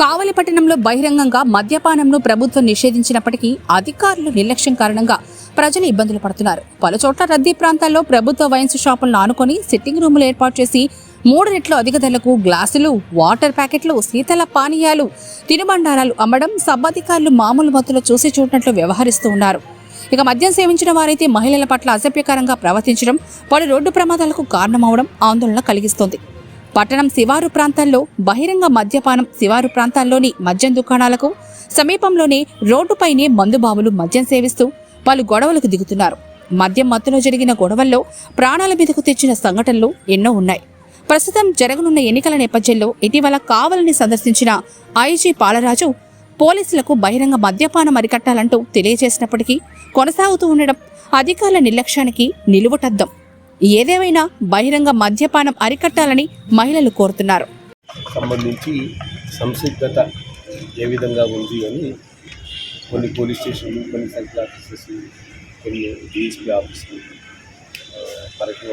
కావలి పట్టణంలో బహిరంగంగా మద్యపానంను ప్రభుత్వం నిషేధించినప్పటికీ అధికారులు నిర్లక్ష్యం కారణంగా ప్రజలు ఇబ్బందులు పడుతున్నారు. పలుచోట్ల రద్దీ ప్రాంతాల్లో ప్రభుత్వ వైన్స్ షాపులను ఆనుకొని సిట్టింగ్ రూములు ఏర్పాటు చేసి మూడు రెట్లు అధిక ధరలకు గ్లాసులు వాటర్ ప్యాకెట్లు శీతల పానీయాలు తినుబండారాలు అమ్మడం సబ్ అధికారులు మామూలు మత్తులో చూసి చూడనట్లు వ్యవహరిస్తూ ఉన్నారు. ఇక మద్యం సేవించిన వారైతే మహిళల పట్ల అసభ్యకరంగా ప్రవర్తించడం పలు రోడ్డు ప్రమాదాలకు కారణమవడం ఆందోళన కలిగిస్తోంది. పట్టణం శివారు ప్రాంతాల్లో బహిరంగ మద్యపానం శివారు ప్రాంతాల్లోని మద్యం దుకాణాలకు సమీపంలోనే రోడ్డుపైనే మందుబాబులు మద్యం సేవిస్తూ పలు గొడవలకు దిగుతున్నారు. మద్యం మత్తులో జరిగిన గొడవల్లో ప్రాణాల మీదకు తెచ్చిన సంఘటనలు ఎన్నో ఉన్నాయి. ప్రస్తుతం జరగనున్న ఎన్నికల నేపథ్యంలో ఇటీవల కావలని సందర్శించిన ఐజీ పాలరాజు పోలీసులకు బహిరంగ మద్యపానం అరికట్టాలంటూ తెలియజేసినప్పటికీ కొనసాగుతూ ఉండడం అధికారుల నిర్లక్ష్యానికి నిలువుటద్దం. ఏదేమైనా బహిరంగ మద్యపానం అరికట్టాలని మహిళలు కోరుతున్నారు. సంబంధించి సంసిద్ధత ఏ విధంగా ఉంది అని కొన్ని పోలీస్ స్టేషన్లు కొన్ని సర్కిల్ ఆఫీసెస్ కొన్ని డిఎస్పీ ఆఫీసులు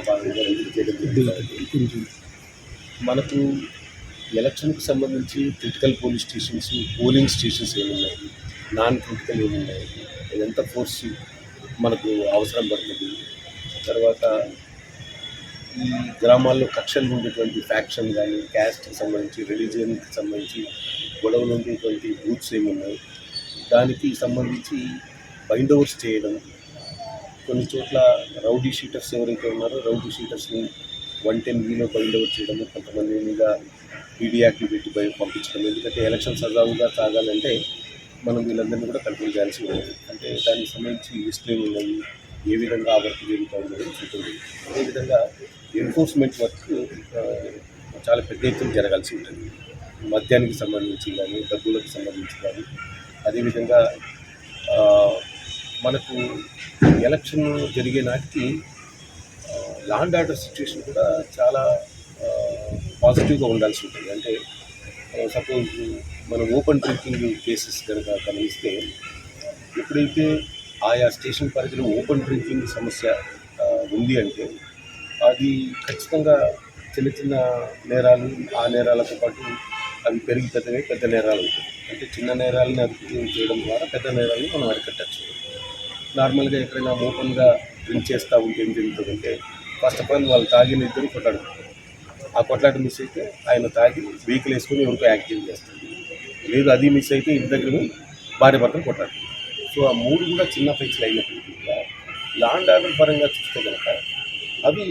భాగంగా చేయడం మనకు ఎలక్షన్కి సంబంధించి critical police stations polling stations ఏమున్నాయి? నాన్ క్రిటికల్ ఏమున్నాయి? ఎంత ఫోర్స్ మనకు అవసరం పడుతుంది. తర్వాత ఈ గ్రామాల్లో కక్షలు ఉండేటువంటి ఫ్యాక్షన్ కానీ క్యాస్ట్కి సంబంధించి రిలీజియన్కి సంబంధించి గొడవలు ఉండేటువంటి గ్రూప్స్ ఏమున్నాయి దానికి సంబంధించి బైండ్ ఓవర్స్ చేయడం కొన్ని చోట్ల రౌడీ షీటర్స్ ఎవరైతే ఉన్నారో రౌడీ షీటర్స్ని వన్ టెన్ వీలో బైండ్ ఓవర్ చేయడము కొంతమంది మీద పీడీ పెట్టి బయట పంపించడం. ఎందుకంటే ఎలక్షన్ సజావుగా సాగాలంటే మనం వీళ్ళందరినీ కూడా కంట్రోల్ చేయాల్సి ఉంటుంది. అంటే దానికి సంబంధించి లిస్టులు ఉన్నాయి? ఏ విధంగా ఆ వర్క్ జరుగుతుంది అనేది అదేవిధంగా ఎన్ఫోర్స్మెంట్ వర్క్ చాలా పెద్ద ఎత్తున జరగాల్సి ఉంటుంది. మద్యానికి సంబంధించి కానీ డబ్బులకు సంబంధించి కానీ అదేవిధంగా మనకు ఎలక్షన్ జరిగే నాటికి లాండ్ ఆర్డర్ సిచ్యువేషన్ కూడా చాలా పాజిటివ్గా ఉండాల్సి ఉంటుంది. అంటే సపోజ్ మనం ఓపెన్ డ్రింకింగ్ కేసెస్ కనుక గమనిస్తే ఎప్పుడైతే ఆయా స్టేషన్ పరిధిలో ఓపెన్ డ్రింకింగ్ సమస్య ఉంది అంటే అది ఖచ్చితంగా చిన్న చిన్న నేరాలు ఆ నేరాలతో పాటు అవి పెరిగి పెద్దవి పెద్ద నేరాలు ఉంటాయి అంటే చిన్న నేరాలను అభివృద్ధి చేయడం ద్వారా పెద్ద నేరాలను మనం అరికట్టచ్చు. నార్మల్గా ఎక్కడైనా ఓపెన్గా డ్రింక్ చేస్తూ ఉంటే ఏం జరుగుతుందంటే ఫస్ట్ ఆఫ్ ఆల్ వాళ్ళు తాగిన ఇద్దరు కొట్లాడుకుంటారు. ఆ కొట్లాట మిస్ అయితే ఆయన తాగి వెహికల్ వేసుకొని ఎవరికో యాక్టివ్ చేస్తారు. లేదు అది మిస్ అయితే ఇంటి దగ్గర భార్య భర్తలు కొట్లాడుకుంటారు. సో ఆ మూడు కూడా చిన్న ఫైట్స్ అయినప్పటికీ కూడా లాండ్ ఆర్డర్ పరంగా చూస్తే కనుక అవి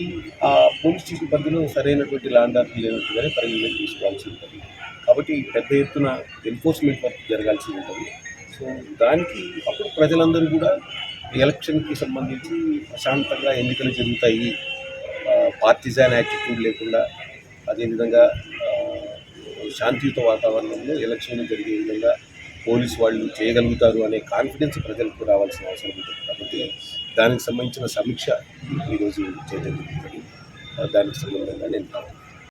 ఆ పోలీస్ స్టేషన్ పరిధిలో సరైనటువంటి లాండ్ ఆర్డర్ లేనట్టుగానే పరిగణలోకి తీసుకోవాల్సి ఉంటుంది. కాబట్టి పెద్ద ఎత్తున ఎన్ఫోర్స్మెంట్ వర్క్ జరగాల్సి ఉంటుంది. సో దానికి అప్పుడు ప్రజలందరూ కూడా ఎలక్షన్కి సంబంధించి ప్రశాంతంగా ఎన్నికలు జరుగుతాయి. పార్టిజాన్ యాటిట్యూడ్ లేకుండా అదేవిధంగా శాంతియుత వాతావరణంలో ఎలక్షన్లు జరిగే విధంగా పోలీస్ వాళ్ళు చేయగలుగుతారు అనే కాన్ఫిడెన్స్ ప్రజలకు రావాల్సిన అవసరం ఉంటుంది. కాబట్టి దానికి సంబంధించిన సమీక్ష ఈరోజు చేయడం జరుగుతుంది. దానికి సంబంధంగా నేను